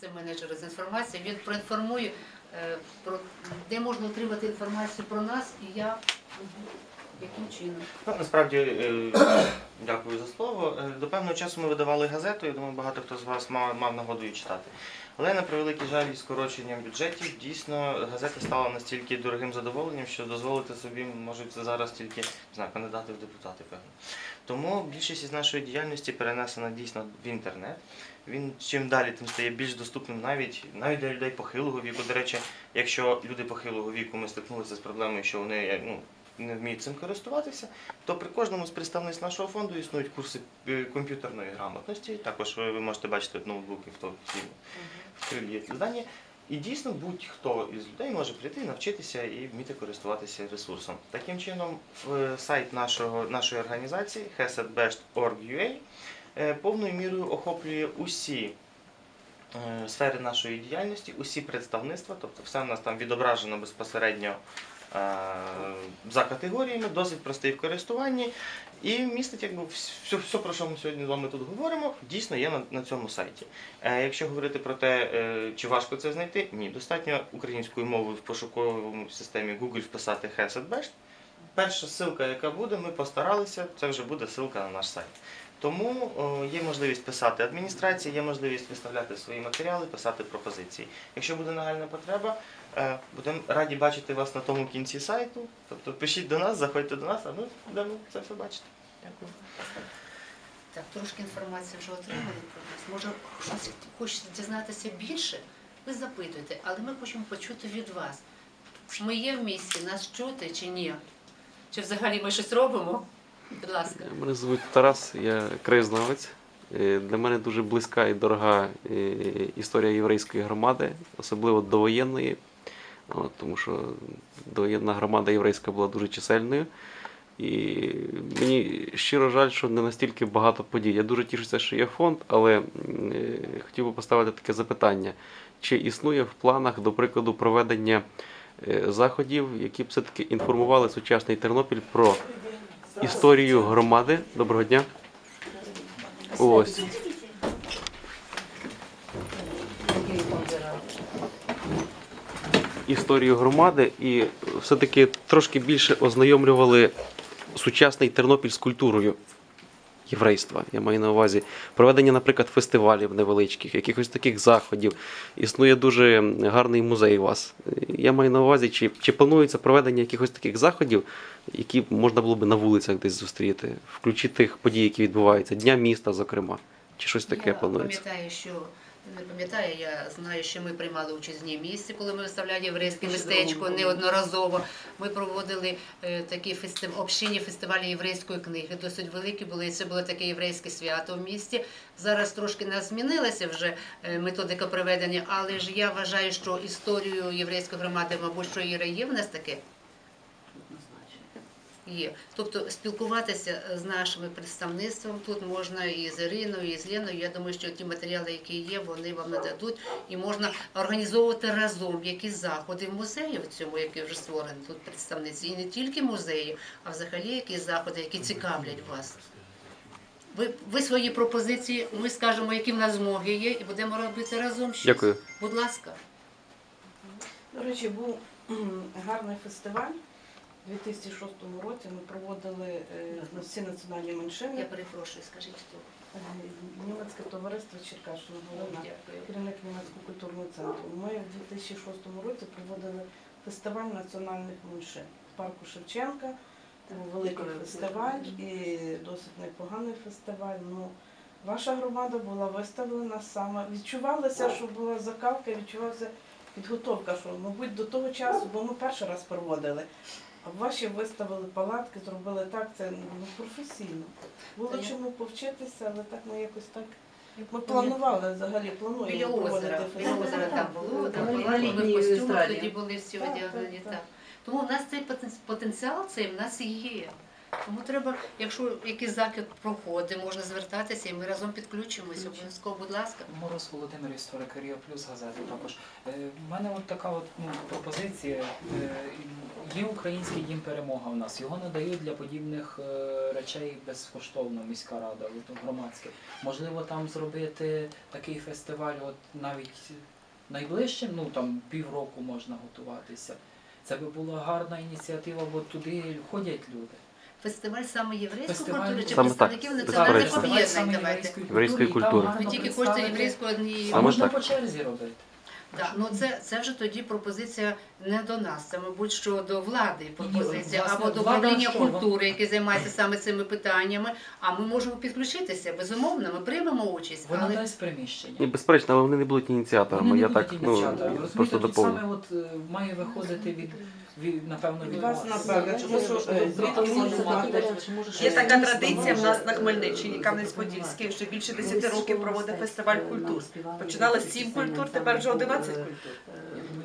Це менеджер з інформації. Він проінформує, е, про де можна отримати інформацію про нас і я яким чином. Ну, насправді, е, дякую за слово. Е, До певного часу ми видавали газету, я думаю, багато хто з вас мав, мав нагоду її читати. Але на превеликий жаль, із скороченням бюджетів дійсно газета стала настільки дорогим задоволенням, що дозволити собі можуть зараз тільки не знаю, кандидати в депутати, певно. Тому більшість із нашої діяльності перенесена дійсно в інтернет. Він чим далі, тим стає більш доступним навіть навіть для людей похилого віку. До речі, якщо люди похилого віку ми стикнулися з проблемою, що вони е, ну, не вміють цим користуватися, то при кожному з представництв нашого фонду існують курси е, комп'ютерної грамотності. Також ви можете бачити ноутбуки в тому в крилі є. І дійсно будь-хто із людей може прийти, навчитися і вміти користуватися ресурсом. Таким чином, сайт нашого, нашої організації hesadbest.org.ua е, повною мірою охоплює усі е, сфери нашої діяльності, усі представництва, тобто все в нас там відображено безпосередньо е, за категоріями, досить простий в користуванні. І містить якби все, все, про що ми сьогодні з вами тут говоримо, дійсно є на, на цьому сайті. Е, якщо говорити про те, е, чи важко це знайти, ні, достатньо українською мовою в пошуковому системі Google вписати HesadBest. Перша ссылка, яка буде, ми постаралися, це вже буде ссылка на наш сайт. Тому є можливість писати адміністрації, є можливість виставляти свої матеріали, писати пропозиції. Якщо буде нагальна потреба, е, будемо раді бачити вас на тому кінці сайту. Тобто пишіть до нас, заходьте до нас, а ми будемо це все бачити. Дякую. Так, трошки інформації вже отримали про нас. Може, щось хочете дізнатися більше? Ви запитуйте, але ми хочемо почути від вас. Ми є в місті, нас чути чи ні? Чи взагалі ми щось робимо? Будь ласка. Мене звуть Тарас, я краєзнавець. Е, Для мене дуже близька і дорога е, історія єврейської громади, особливо довоєнної, От, тому що довоєнна громада єврейська була дуже чисельною. І мені щиро жаль, що не настільки багато подій. Я дуже тішуся, що є фонд, але е, хотів би поставити таке запитання: чи існує в планах, до прикладу, проведення е, заходів, які б все-таки інформували сучасний Тернопіль про історію громади. Доброго дня. Ось. Історію громади і все-таки трошки більше ознайомлювали сучасний Тернопіль з культурою єврейства. Я маю на увазі проведення, наприклад, фестивалів невеличких, якихось таких заходів. Існує дуже гарний музей у вас. Я маю на увазі, чи, чи планується проведення якихось таких заходів, які можна було б на вулицях десь зустріти, включити тих подій, які відбуваються, Дня міста, зокрема. Чи щось таке я планується? пам'ятаю, що не пам'ятаю, я знаю, що ми приймали участь в дні місці, коли ми виставляли єврейське містечко неодноразово. Ми проводили е, такі фестив... общинні фестивалі єврейської книги, досить великі були. Це було таке єврейське свято в місті. Зараз трошки нас змінилася вже е, методика проведення, але ж я вважаю, що історію єврейської громади, мабуть, що Іра є в нас таке. Є. Тобто спілкуватися з нашими представництвом тут можна і з Іриною, і з Леною. Я думаю, що ті матеріали, які є, вони вам нададуть. І можна організовувати разом якісь заходи в музеї в цьому, який вже створений тут представниці. І не тільки музеї, а взагалі якісь заходи, які цікавлять вас. Ви, ви свої пропозиції, ми скажемо, які в нас змоги є, і будемо робити разом щось. Дякую. Будь ласка. До речі, був гарний фестиваль. У 2006 році ми проводили е, всі національні Я меншини. перепрошую, скажіть хто. Е, Німецьке товариство Черкащина Галина, керівник німецького культурного центру. Ми в 2006 році проводили фестиваль національних меншин в парку Шевченка. Це був великий фестиваль і досить непоганий фестиваль. Ну, ваша громада була виставлена саме. Відчувалося, що була закалка, відчувалася підготовка, що, мабуть, до того часу, бо ми перший раз проводили. А ваші виставили палатки, зробили так, це ну, професійно. Було Та я- чому повчитися, але так ми якось так. Ми планували взагалі, Біля плануємо проводити озера, біля фестиваль. озера там було, там в костюмах, тоді були всі Так, одягнені. так, так. Так. Тому в нас цей потен- потенціал цей в нас є. Тому треба, якщо якийсь захід проходить, можна звертатися і ми разом підключимося. Обов'язково, будь ласка. Мороз Володимир, історик Ріо Плюс газети також. Е, В мене от така от, ну, пропозиція. Е, Є український дім перемога в нас. Його надають для подібних е, речей безкоштовно міська рада, от, громадське. Можливо, там зробити такий фестиваль, от навіть найближчим, ну там півроку можна готуватися. Це би була гарна ініціатива, бо туди ходять люди. Фестиваль саме єврейської Фестиваль- культури чи Саме представників так, національних безперечно. об'єднань. Давайте. Єврейської культури. Ви тільки хочете представити. єврейської однієї. А можна по черзі робити. Так, ну це, це вже тоді пропозиція не до нас, це, мабуть, що до влади пропозиція, власне, або до влада управління що? культури, яке займається саме цими питаннями. А ми можемо підключитися, безумовно, ми приймемо участь. Вона Але дасть приміщення. Безперечно, але вони не будуть ініціаторами. Вони не Я будуть так ну, ініціаторами. просто Розумієте, тут доповню. саме от е, має виходити від, від напевно від Вас, напевно, що е, звідки можна мати Є така традиція в нас на Хмельниччині, Кам'янець-Подільський, вже більше 10 років проводить фестиваль культур. Починали з 7 культур, тепер вже 11 культур.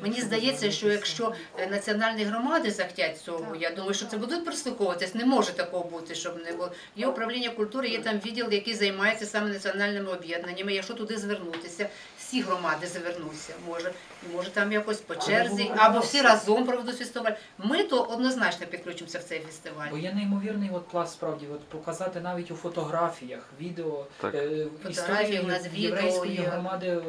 Мені здається, що якщо е, національні громади захотять цього, я думаю, що це будуть прислуховуватись. Не може такого бути, щоб не було. Є управління культури, є там відділ, який займається саме національними об'єднаннями. Якщо туди звернутися, всі громади звернуться. Може, може там якось по черзі, або всі разом проведуть фестиваль. Ми то однозначно підключимося в цей фестиваль. Бо є неймовірний от пласт справді, от показати навіть у фотографіях, відео, Так. е, історії у нас відео єврейської є. громади е,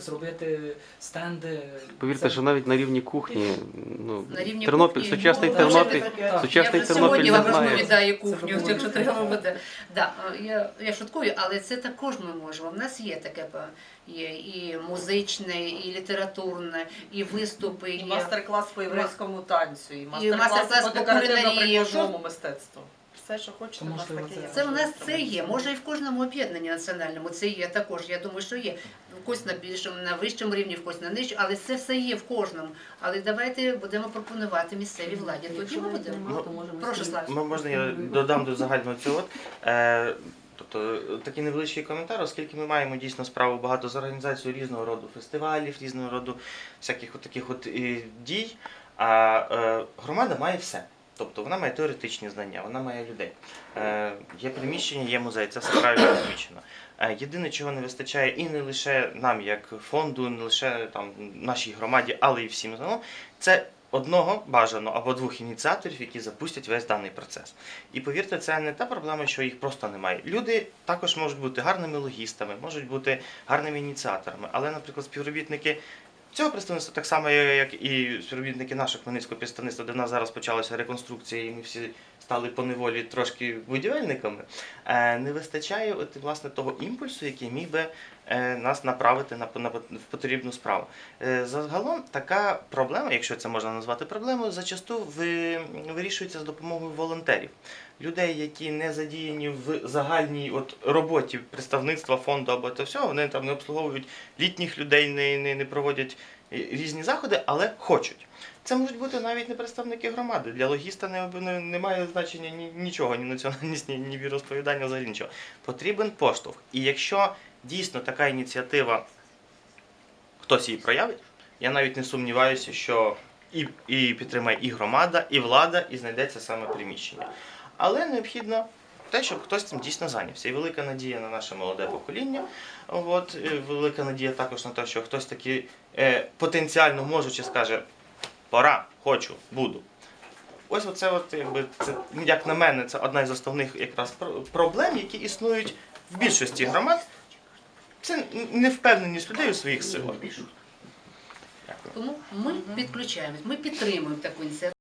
зробити стенди. Повірте, Це- що навіть на рівні кухні, ну На рівні Тернопіль, кухні, сучасний ну, Тернопіль, Так. сучасний я вже Тернопіль сьогодні не вам знає. розповідаю кухню, буде якщо треба буде. Да, я, я шуткую, але це також ми можемо. В нас є таке па- є і музичне, і літературне, і виступи. І є. мастер-клас по єврейському танцю, і мастер-клас мастер-клас по по кулінарії. декоративно-прикладному мистецтву. Все, що хочете, у нас таке є. Це у нас це є. Може і в кожному об'єднанні національному це є також. Я думаю, що є. В когось на більшому, на вищому рівні, в когось на нижчому, але це все є в кожному. Але давайте будемо пропонувати місцевій владі. Тоді ми будемо. Прошу, Слав. М- Можна я додам до загального цього. Е, тобто такий невеличкий коментар, оскільки ми маємо дійсно справу багато з організацією різного роду фестивалів, різного роду всяких от таких от е, дій. А е, громада має все. Тобто вона має теоретичні знання, вона має людей. Е, є приміщення, є музей, це все правильно відмічено. Е, єдине, чого не вистачає, і не лише нам, як фонду, не лише там нашій громаді, але й всім загалом, це одного бажано або двох ініціаторів, які запустять весь даний процес. І повірте, це не та проблема, що їх просто немає. Люди також можуть бути гарними логістами, можуть бути гарними ініціаторами, але, наприклад, співробітники. Цього представництва так само, як і співробітники нашого Хмельницького представництва, де в нас зараз почалася реконструкція, і ми всі стали поневолі трошки будівельниками. е, Не вистачає от, власне того імпульсу, який міг би е, нас направити на, в потрібну справу. Е, Загалом така проблема, якщо це можна назвати проблемою, зачасту вирішується з допомогою волонтерів. Людей, які не задіяні в загальній от роботі представництва фонду або це все, вони там не обслуговують літніх людей, не, не, не проводять різні заходи, але хочуть. Це можуть бути навіть не представники громади. Для логіста не, не, не має значення ні, нічого, ні національність, ні, ні віросповідання, взагалі нічого. Потрібен поштовх. І якщо дійсно така ініціатива хтось її проявить, я навіть не сумніваюся, що і, і підтримає і громада, і влада, і знайдеться саме приміщення. Але необхідно те, щоб хтось цим дійсно зайнявся. І велика надія на наше молоде покоління. От, велика надія також на те, що хтось таки е, потенціально можучи скаже: пора, хочу, буду. Ось оце, от, якби, це, як на мене, це одна із основних якраз проблем, які існують в більшості громад. Це невпевненість людей у своїх силах. Тому ми підключаємось, ми підтримуємо таку ініціативу.